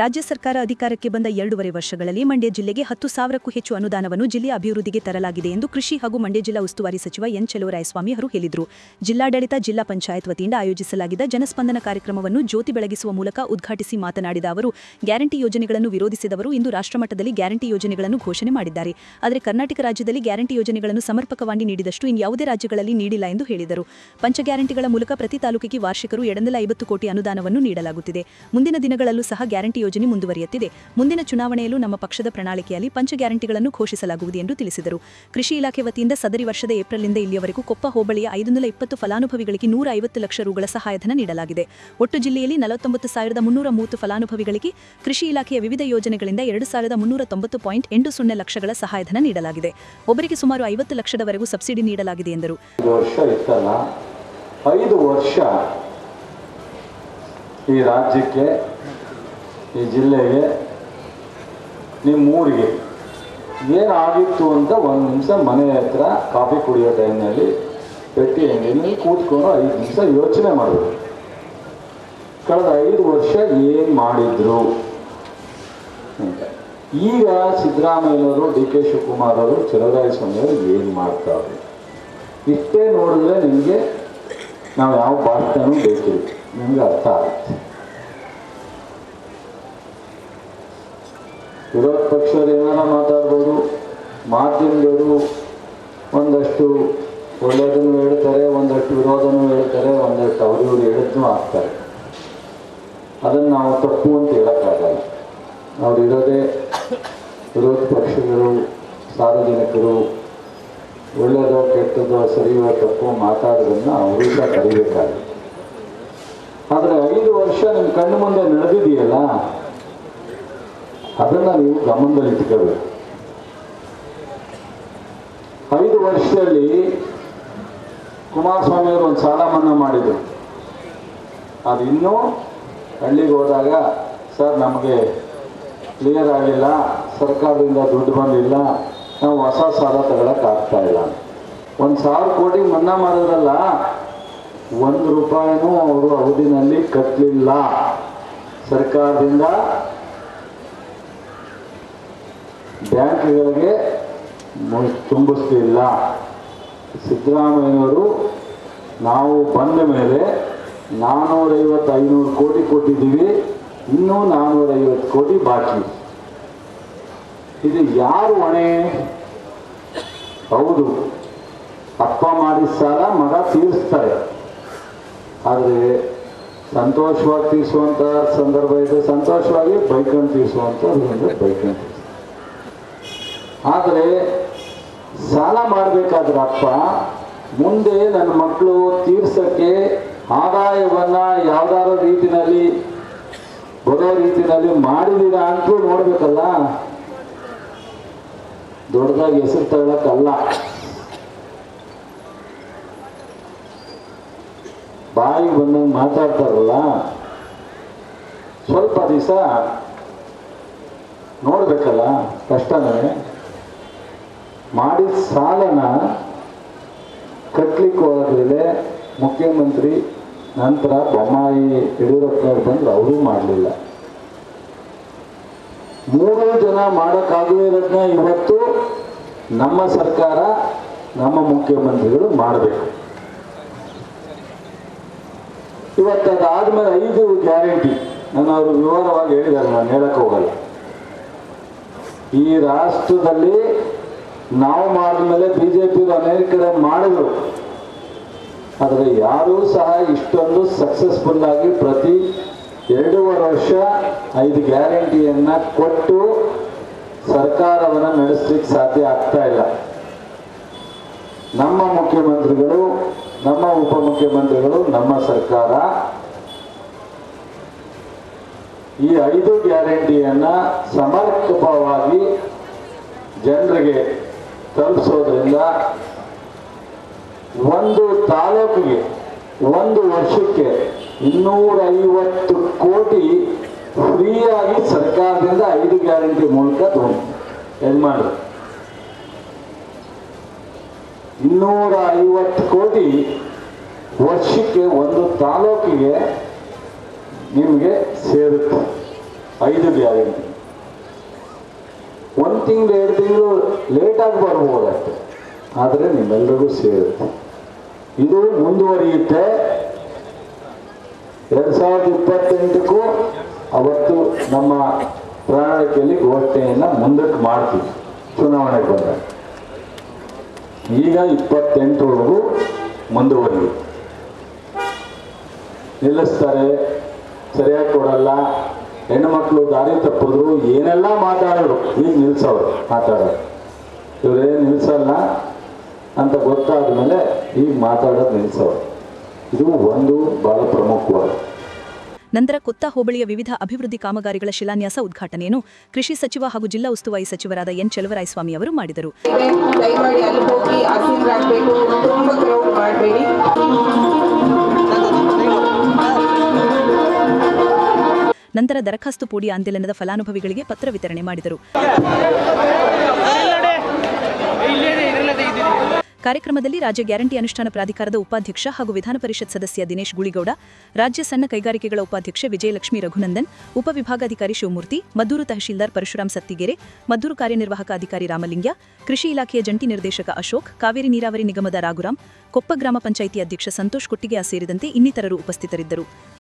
ರಾಜ್ಯ ಸರ್ಕಾರ ಅಧಿಕಾರಕ್ಕೆ ಬಂದ ಎರಡೂವರೆ ವರ್ಷಗಳಲ್ಲಿ ಮಂಡ್ಯ ಜಿಲ್ಲೆಗೆ ಹತ್ತು ಸಾವಿರಕ್ಕೂ ಹೆಚ್ಚು ಅನುದಾನವನ್ನು ಜಿಲ್ಲೆಯ ಅಭಿವೃದ್ಧಿಗೆ ತರಲಾಗಿದೆ ಎಂದು ಕೃಷಿ ಹಾಗೂ ಮಂಡ್ಯ ಜಿಲ್ಲಾ ಉಸ್ತುವಾರಿ ಸಚಿವ ಎನ್ ಚೆಲುವರಾಯಸ್ವಾಮಿ ಅವರು ಹೇಳಿದರು. ಜಿಲ್ಲಾಡಳಿತ, ಜಿಲ್ಲಾ ಪಂಚಾಯತ್ ವತಿಯಿಂದ ಆಯೋಜಿಸಲಾಗಿದ್ದ ಜನಸ್ಪಂದನ ಕಾರ್ಯಕ್ರಮವನ್ನು ಜ್ಯೋತಿ ಬೆಳಗಿಸುವ ಮೂಲಕ ಉದ್ಘಾಟಿಸಿ ಮಾತನಾಡಿದ ಅವರು, ಗ್ಯಾರಂಟಿ ಯೋಜನೆಗಳನ್ನು ವಿರೋಧಿಸಿದವರು ಇಂದು ರಾಷ್ಟ್ರಮಟ್ಟದಲ್ಲಿ ಗ್ಯಾರಂಟಿ ಯೋಜನೆಗಳನ್ನು ಘೋಷಣೆ ಮಾಡಿದ್ದಾರೆ. ಆದರೆ ಕರ್ನಾಟಕ ರಾಜ್ಯದಲ್ಲಿ ಗ್ಯಾರಂಟಿ ಯೋಜನೆಗಳನ್ನು ಸಮರ್ಪಕವಾಗಿ ನೀಡಿದಷ್ಟು ಇನ್ಯಾವುದೇ ರಾಜ್ಯಗಳಲ್ಲಿ ನೀಡಿಲ್ಲ ಎಂದು ಹೇಳಿದರು. ಪಂಚ ಗ್ಯಾರಂಟಿಗಳ ಮೂಲಕ ಪ್ರತಿ ತಾಲೂಕಿಗೆ ವಾರ್ಷಿಕರು ಎರಡನೆಲ ಐವತ್ತು ಕೋಟಿ ಅನುದಾನವನ್ನು ನೀಡಲಾಗುತ್ತಿದೆ. ಮುಂದಿನ ದಿನಗಳಲ್ಲೂ ಸಹ ಗ್ಯಾರಂಟಿ ಯೋಜನೆ ಮುಂದುವರಿಯುತ್ತಿದೆ. ಮುಂದಿನ ಚುನಾವಣೆಯಲ್ಲೂ ನಮ್ಮ ಪಕ್ಷದ ಪ್ರಣಾಳಿಕೆಯಲ್ಲಿ ಪಂಚ ಗ್ಯಾರಂಟಿಗಳನ್ನು ಘೋಷಿಸಲಾಗುವುದು ಎಂದು ತಿಳಿಸಿದರು. ಕೃಷಿ ಇಲಾಖೆ ವತಿಯಿಂದ ಸದರಿ ವರ್ಷದ ಏಪ್ರಿಲ್ನಿಂದ ಇಲ್ಲಿಯವರೆಗೂ ಕೊಪ್ಪ ಹೋಬಳಿಯ ಐದುನೂರ ಇಪ್ಪತ್ತು ಫಲಾನುಭವಿಗಳಿಗೆ ನೂರ ಐವತ್ತು ಲಕ್ಷ ರುಗಳ ಸಹಾಯಧನ ನೀಡಲಾಗಿದೆ. ಒಟ್ಟು ಜಿಲ್ಲೆಯಲ್ಲಿ ನಲವತ್ತೊಂಬತ್ತು ಸಾವಿರದ ಮುನ್ನೂರ ಮೂವತ್ತು ಫಲಾನುಭವಿಗಳಿಗೆ ಕೃಷಿ ಇಲಾಖೆಯ ವಿವಿಧ ಯೋಜನೆಗಳಿಂದ ಎರಡು ಸಾವಿರದ ಮುನ್ನೂರ ತೊಂಬತ್ತು ಪಾಯಿಂಟ್ ಎಂಟು ಸೊನ್ನೆ ಲಕ್ಷಗಳ ಸಹಾಯಧನ ನೀಡಲಾಗಿದೆ. ಒಬ್ಬರಿಗೆ ಸುಮಾರು ಐವತ್ತು ಲಕ್ಷದವರೆಗೂ ಸಬ್ಸಿಡಿ ನೀಡಲಾಗಿದೆ ಎಂದರು. ವರ್ಷ ಈ ರಾಜ್ಯಕ್ಕೆ ಈ ಜಿಲ್ಲೆಗೆ, ನಿಮ್ಮ ಊರಿಗೆ. ಏನಾಗಿತ್ತು ಅಂತ ಒಂದು ನಿಮಿಷ ಮನೆ ಹತ್ರ ಕಾಫಿ ಕುಡಿಯೋ ಟೈಮ್ನಲ್ಲಿ ಪೆಟ್ಟಿ ಅಂಗಡಿಯಲ್ಲಿ ಕೂತ್ಕೊಂಡು ಐದು ನಿಮಿಷ ಯೋಚನೆ ಮಾಡಬೇಕು ಕಳೆದ ಐದು ವರ್ಷ ಏನು ಮಾಡಿದ್ರು? ಅಂತ ಈಗ ಸಿದ್ದರಾಮಯ್ಯನವರು ಡಿ ಕೆ ಶಿವಕುಮಾರ್ ಅವರು ಚಲರಾಯ ಅವರು ಏನು ಮಾಡ್ತಾರೆ? ಇಷ್ಟೇ ನೋಡಿದ್ರೆ ನಿಮಗೆ ನಾವು ಯಾವ ಭಾಷೆನೂ ಬೇಕಿಲ್ಲ. ನಿಮಗೆ ಅರ್ಥ ಆಗುತ್ತೆ. ವಿರೋಧ ಪಕ್ಷದವ್ರು ಏನಾರ ಮಾತಾಡ್ಬೋದು. ಮಾಧ್ಯಮದವರು ಒಂದಷ್ಟು ಒಳ್ಳೆಯದನ್ನು ಹೇಳ್ತಾರೆ, ಒಂದಷ್ಟು ವಿರೋಧನೂ ಹೇಳ್ತಾರೆ, ಒಂದಷ್ಟು ಅವರು ಇವರು ಹೇಳಿದ್ನೂ ಆಗ್ತಾರೆ ಅದನ್ನು ನಾವು ತಪ್ಪು ಅಂತ ಹೇಳೋಕ್ಕಾಗಲ್ಲ. ಅವ್ರು ಇರೋದೇ ವಿರೋಧ ಪಕ್ಷಗಳು, ಸಾರ್ವಜನಿಕರು ಒಳ್ಳೆಯದೋ ಕೆಟ್ಟದೋ ಸರಿಯೋ ತಪ್ಪು ಮಾತಾಡೋದನ್ನು ಅವರು ಸಹ ಕರಿಬೇಕಾಗುತ್ತೆ. ಆದರೆ ಐದು ವರ್ಷ ನಿಮ್ಮ ಕಣ್ಣು ಮುಂದೆ ನಡೆದಿದೆಯಲ್ಲ ಅದನ್ನು ನೀವು ಗಮನದಲ್ಲಿ ಇಟ್ಕೋಬೇಕು. ಐದು ವರ್ಷದಲ್ಲಿ ಕುಮಾರಸ್ವಾಮಿ ಅವರು ಒಂದು ಸಾಲ ಮನ್ನಾ ಮಾಡಿದರು. ಅದು ಇನ್ನೂ ಹಳ್ಳಿಗೆ ಹೋದಾಗ, ಸರ್, ನಮಗೆ ಕ್ಲಿಯರ್ ಆಗಿಲ್ಲ ಸರ್ಕಾರದಿಂದ ದುಡ್ಡು ಬಂದಿಲ್ಲ, ನಾವು ಹೊಸ ಸಾಲ ತಗೊಳಕ್ ಆಗ್ತಾ ಇಲ್ಲ ಒಂದು ಸಾವಿರ ಕೋಟಿ ಮನ್ನಾ ಮಾಡಿದ್ರಲ್ಲ, ಒಂದು ರೂಪಾಯಿನೂ ಅವರು ಅವಧಿನಲ್ಲಿ ಕಟ್ಟಲಿಲ್ಲ ಸರ್ಕಾರದಿಂದ ಬ್ಯಾಂಕ್ಗಳಿಗೆ ತುಂಬಿಸ್ತಿಲ್ಲ ಸಿದ್ದರಾಮಯ್ಯವರು ನಾವು ಬಂದ ಮೇಲೆ ನಾನ್ನೂರೈವತ್ತು ಐನೂರು ಕೋಟಿ ಕೊಟ್ಟಿದ್ದೀವಿ, ಇನ್ನೂ ನಾನ್ನೂರೈವತ್ತು ಕೋಟಿ ಬಾಕಿ. ಇದು ಯಾರು ಹೊಣೆ? ಹೌದು, ಅಪ್ಪ ಮಾಡಿದ ಸಾಲ ಮಗ ತೀರಿಸ್ತಾರೆ. ಆದರೆ ಸಂತೋಷವಾಗಿ ತೀರಿಸುವಂಥ ಸಂದರ್ಭ ಇದೆ, ಸಂತೋಷವಾಗಿ ಬೈಕನ್ನು ತೀರಿಸುವಂಥ ಬೈಕನ್ನು ತೀರಿಸ್ತಾರೆ. ಆದರೆ ಸಾಲ ಮಾಡಬೇಕಾದ್ರೆ ಅಪ್ಪ, ಮುಂದೆ ನನ್ನ ಮಕ್ಕಳು ತೀರ್ಸಕ್ಕೆ ಆದಾಯವನ್ನ ಯಾವ್ದಾರ ರೀತಿನಲ್ಲಿ, ಬರೋ ರೀತಿನಲ್ಲಿ ಮಾಡಿದೀರಾ ಅಂತೂ ನೋಡ್ಬೇಕಲ್ಲ. ದೊಡ್ಡದಾಗಿ ಹೆಸರು ತಗೊಳಕ್ಕಲ್ಲ. ಬಾಯಿ ಬಂದಂಗೆ ಮಾತಾಡ್ತಾರಲ್ಲ. ಸ್ವಲ್ಪ ದಿವಸ ನೋಡ್ಬೇಕಲ್ಲ, ಕಷ್ಟನೇ. ಮಾಡಿದ ಸಾಲನ ಕಟ್ಟಲಿಕ್ಕೆ ಹೋಗಲಿದೆ ಮುಖ್ಯಮಂತ್ರಿ ನಂತರ ಬೊಮ್ಮಾಯಿ ಯಡಿಯೂರಪ್ಪನವ್ರು ಬಂದ್ರೆ, ಅವರೂ ಮಾಡಲಿಲ್ಲ. ಮೂರು ಜನ ಮಾಡೋಕ್ಕಾಗದೇ ಇರೋದನ್ನ ಇವತ್ತು ನಮ್ಮ ಸರ್ಕಾರ, ನಮ್ಮ ಮುಖ್ಯಮಂತ್ರಿಗಳು ಮಾಡಬೇಕು. ಇವತ್ತು ಅದಾದ್ಮೇಲೆ ಐದು ಗ್ಯಾರಂಟಿ. ನಾನು ಅವರು ವಿವರವಾಗಿ ಹೇಳಿದ್ದಾರೆ ನಾನು ಹೇಳಕ್ ಹೋಗಲ್ಲ. ಈ ರಾಷ್ಟ್ರದಲ್ಲಿ ನಾವು ಮಾಡಿದ್ಮೇಲೆ ಬಿ ಜೆ ಪಿ ಅನೇಕ ಕಡೆ ಮಾಡಿದ್ರು. ಆದರೆ ಯಾರೂ ಸಹ ಇಷ್ಟೊಂದು ಸಕ್ಸಸ್ಫುಲ್ ಆಗಿ ಪ್ರತಿ ಎರಡೂವರೆ ವರ್ಷ ಐದು ಗ್ಯಾರಂಟಿಯನ್ನ ಕೊಟ್ಟು ಸರ್ಕಾರವನ್ನು ನಡೆಸ್ಲಿಕ್ಕೆ ಸಾಧ್ಯ ಆಗ್ತಾ ಇಲ್ಲ. ನಮ್ಮ ಮುಖ್ಯಮಂತ್ರಿಗಳು, ನಮ್ಮ ಉಪಮುಖ್ಯಮಂತ್ರಿಗಳು, ನಮ್ಮ ಸರ್ಕಾರ ಈ ಐದು ಗ್ಯಾರಂಟಿಯನ್ನ ಸಮರ್ಪಕವಾಗಿ ಜನರಿಗೆ ತಲುಪಿಸೋದ್ರಿಂದ ಒಂದು ತಾಲೂಕಿಗೆ, ಒಂದು ವರ್ಷಕ್ಕೆ ಇನ್ನೂರ ಐವತ್ತು ಕೋಟಿ ಫ್ರೀಯಾಗಿ ಸರ್ಕಾರದಿಂದ ಐದು ಗ್ಯಾರಂಟಿ ಮೂಲಕ ತಗೊಂಡು ಯಜಮಾನ್ರು ಇನ್ನೂರ ಐವತ್ತು ಕೋಟಿ ವರ್ಷಕ್ಕೆ ಒಂದು ತಾಲೂಕಿಗೆ ನಿಮಗೆ ಸೇರುತ್ತೆ. ಐದು ಗ್ಯಾರಂಟಿ. ಒಂದು ತಿಂಗಳು, ಎರಡು ತಿಂಗಳು ಲೇಟಾಗಿ ಬರ್ಬೋದಷ್ಟೆ ಆದರೆ ನಿಮ್ಮೆಲ್ಲರಿಗೂ ಸೇರುತ್ತೆ. ಇದು ಮುಂದುವರಿಯುತ್ತೆ. ಎರಡು ಸಾವಿರದ ಇಪ್ಪತ್ತೆಂಟಕ್ಕೂ ಅವತ್ತು ನಮ್ಮ ಪ್ರಣಾಳಿಕೆಯಲ್ಲಿ ಘೋಷಣೆಯನ್ನು ಮುಂದಕ್ಕೆ ಮಾಡ್ತೀವಿ. ಚುನಾವಣೆಗೆ ಬಂದಾಗ. ಈಗ ಇಪ್ಪತ್ತೆಂಟರವರೆಗೂ ಮುಂದುವರಿಯುತ್ತೆ. ನಿಲ್ಲಿಸ್ತಾರೆ. ಸರಿಯಾಗಿ ಕೊಡಲ್ಲ. ಹೆಣ್ಣುಮಕ್ಳು ದಾರಿ ತಪ್ಪಿದ್ರು ಏನೆಲ್ಲ ಮಾತಾಡೋರು ಈಗ ನಿಲ್ಸೋರು ಮಾತಾಡೋರು. ಇವರೇನು ನಿಲ್ಸಲ್ಲ ಅಂತ ಗೊತ್ತಾದ ಮೇಲೆ ಈಗ ಮಾತಾಡೋದು ನಿಲ್ಸೋರು ಇದು ಒಂದು ಬಹಳ ಪ್ರಮುಖವಾದ. ನಂತರ ಕೊತ್ತ ಹೋಬಳಿಯ ವಿವಿಧ ಅಭಿವೃದ್ಧಿ ಕಾಮಗಾರಿಗಳ ಶಿಲಾನ್ಯಾಸ ಉದ್ಘಾಟನೆಯನ್ನು ಕೃಷಿ ಸಚಿವ ಹಾಗೂ ಜಿಲ್ಲಾ ಉಸ್ತುವಾರಿ ಸಚಿವರಾದ ಎನ್ ಚಲವರಾಯಸ್ವಾಮಿ ಅವರು ಮಾಡಿದರು. ನಂತರ ದರಖಾಸ್ತು ಪೂಡಿ ಆಂದೋಲನದ ಫಲಾನುಭವಿಗಳಿಗೆ ಪತ್ರ ವಿತರಣೆ ಮಾಡಿದರು. ಕಾರ್ಯಕ್ರಮದಲ್ಲಿ ರಾಜ್ಯ ಗ್ಯಾರಂಟಿ ಅನುಷ್ಠಾನ ಪ್ರಾಧಿಕಾರದ ಉಪಾಧ್ಯಕ್ಷ ಹಾಗೂ ವಿಧಾನ ಪರಿಷತ್ ಸದಸ್ಯ ದಿನೇಶ್ ಗುಳಿಗೌಡ ರಾಜ್ಯ ಸಣ್ಣ ಕೈಗಾರಿಕೆಗಳ ಉಪಾಧ್ಯಕ್ಷೆ ವಿಜಯಲಕ್ಷ್ಮಿ ರಘುನಂದನ್ ಉಪವಿಭಾಗಾಧಿಕಾರಿ ಶಿವಮೂರ್ತಿ ಮದ್ದೂರು ತಹಶೀಲ್ದಾರ್ ಪರಶುರಾಮ್ ಸತ್ತಿಗೆರೆ ಮದ್ದೂರು ಕಾರ್ಯನಿರ್ವಾಹಕ ಅಧಿಕಾರಿ ರಾಮಲಿಂಗ್ಯ ಕೃಷಿ ಇಲಾಖೆಯ ಜಂಟಿ ನಿರ್ದೇಶಕ ಅಶೋಕ್ ಕಾವೇರಿ ನೀರಾವರಿ ನಿಗಮದ ರಾಘುರಾಮ್ ಕೊಪ್ಪ ಗ್ರಾಮ ಪಂಚಾಯಿತಿ ಅಧ್ಯಕ್ಷ ಸಂತೋಷ್ ಕೊಟ್ಟಿಗೆ ಸೇರಿದಂತೆ ಇನ್ನಿತರರು ಉಪಸ್ಥಿತರಿದ್ದರು.